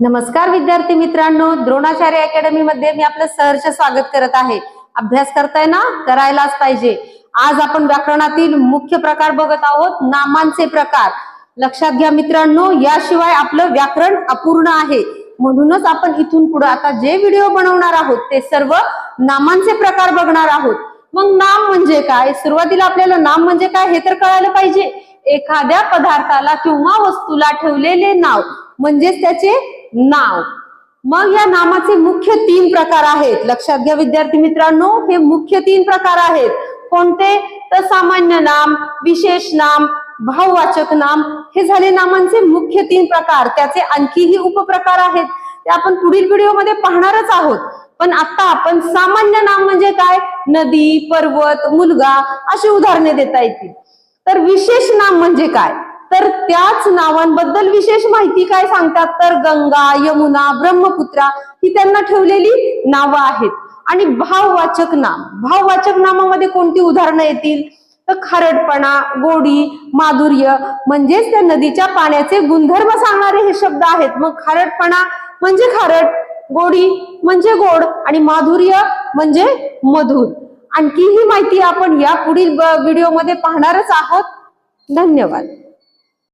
नमस्कार विद्यार्थी मित्रांनो द्रोणाचार्य अकॅडमी मध्ये मी आपलं सहर्ष स्वागत करत आहे. अभ्यास करताय ना? करायलाच पाहिजे. आज आपण व्याकरणातील मुख्य प्रकार बघत आहोत नामांचे प्रकार. लक्षात घ्या मित्रांनो याशिवाय आपलं व्याकरण अपूर्ण आहे. म्हणूनच आपण इथून पुढे आता जे व्हिडिओ बनवणार आहोत ते सर्व नामांचे प्रकार बघणार आहोत. मग नाम म्हणजे काय? सुरुवातीला आपल्याला नाम म्हणजे काय हे तर कळायला पाहिजे. एखाद्या पदार्थाला किंवा वस्तूला ठेवलेले नाव म्हणजेच त्याचे नाव. मग या नामाचे मुख्य तीन प्रकार आहेत. लक्षात घ्या विद्यार्थी मित्रांनो हे मुख्य तीन प्रकार आहेत. कोणते? तर सामान्य नाम विशेष नाम भाववाचक नाम हे झाले नामांचे मुख्य तीन प्रकार. त्याचे आणखीही उपप्रकार आहेत. ते आपण पुढील व्हिडिओमध्ये पाहणारच आहोत. पण आता आपण सामान्य नाम म्हणजे काय? नदी पर्वत मुलगा अशी उदाहरणे देता येतील. तर विशेष नाम म्हणजे काय? तर त्याच नावांबद्दल विशेष माहिती काय सांगतात? तर गंगा यमुना ब्रह्मपुत्रा ही त्यांना ठेवलेली नावं आहेत. आणि भाववाचक नाम. भाववाचक नामामध्ये कोणती उदाहरणं येतील? तर खारटपणा गोडी माधुर्य म्हणजेच त्या नदीच्या पाण्याचे गुणधर्म सांगणारे हे शब्द आहेत. मग खारटपणा म्हणजे खारट गोडी म्हणजे गोड आणि माधुर्य म्हणजे मधुर. आणखी ही माहिती आपण या पुढील व्हिडिओमध्ये पाहणारच आहोत. धन्यवाद.